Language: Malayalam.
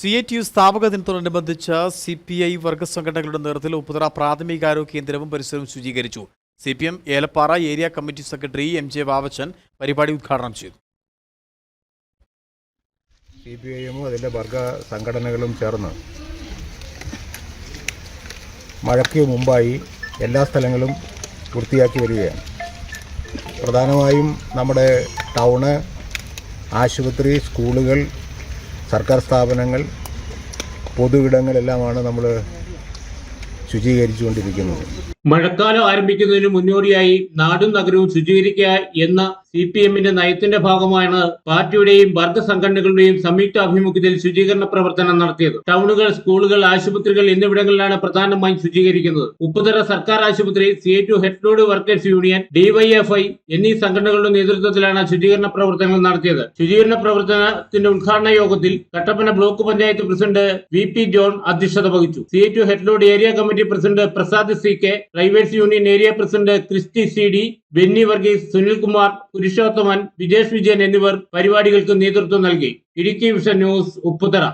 സി ഐ ടി യു സ്ഥാപക ദിനത്തോടനുബന്ധിച്ച് സി പി ഐ വർഗ സംഘടനകളുടെ നേതൃത്വത്തിൽ ഉപ്പുതറ പ്രാഥമികാരോഗ്യ കേന്ദ്രവും പരിസരവും ശുചീകരിച്ചു. C P M Elappara area committee secretary M J Vavachan പരിപാടി ഉദ്ഘാടനം ചെയ്തു. സി പി ഐ എമ്മും അതിന്റെ വർഗ സംഘടനകളും ചേർന്ന് മഴയ്ക്ക് മുമ്പായി എല്ലാ സ്ഥലങ്ങളും വൃത്തിയാക്കി വരികയാണ്. പ്രധാനമായും നമ്മുടെ ടൗണ് ആശുപത്രി സ്കൂളുകൾ സർക്കാർ സ്ഥാപനങ്ങൾ പൊതു ഇടങ്ങളെല്ലാമാണ് നമ്മൾ ശുചീകരിച്ചുകൊണ്ടിരിക്കുന്നത് മഴക്കാലം ആരംഭിക്കുന്നതിന് മുന്നോടിയായി നാടും നഗരവും ശുചീകരിക്കുക എന്ന സി പി എമ്മിന്റെ നയത്തിന്റെ ഭാഗമാണ് പാർട്ടിയുടെയും വർഗ സംഘടനകളുടെയും സംയുക്ത ആഭിമുഖ്യത്തിൽ ശുചീകരണ പ്രവർത്തനം നടത്തിയത്. ടൗണുകൾ സ്കൂളുകൾ ആശുപത്രികൾ എന്നിവിടങ്ങളിലാണ് പ്രധാനമായും ശുചീകരിക്കുന്നത്. ഉപ്പുതറ സർക്കാർ ആശുപത്രി CITU health workers union DYFI എന്നീ സംഘടനകളുടെ നേതൃത്വത്തിലാണ് ശുചീകരണ പ്രവർത്തനങ്ങൾ നടത്തിയത്. ശുചീകരണ പ്രവർത്തനത്തിന്റെ ഉദ്ഘാടന യോഗത്തിൽ Kattappana block panchayat president V P John അധ്യക്ഷത വഹിച്ചു. C to head area committee president Prasad C K drivers union area president Christy C D Benny Varghese Sunilkumar Purushothaman Vijesh Vijayan എന്നിവർ പരിപാടികൾക്ക് നേതൃത്വം നൽകി. Idukki vision news Upputhara.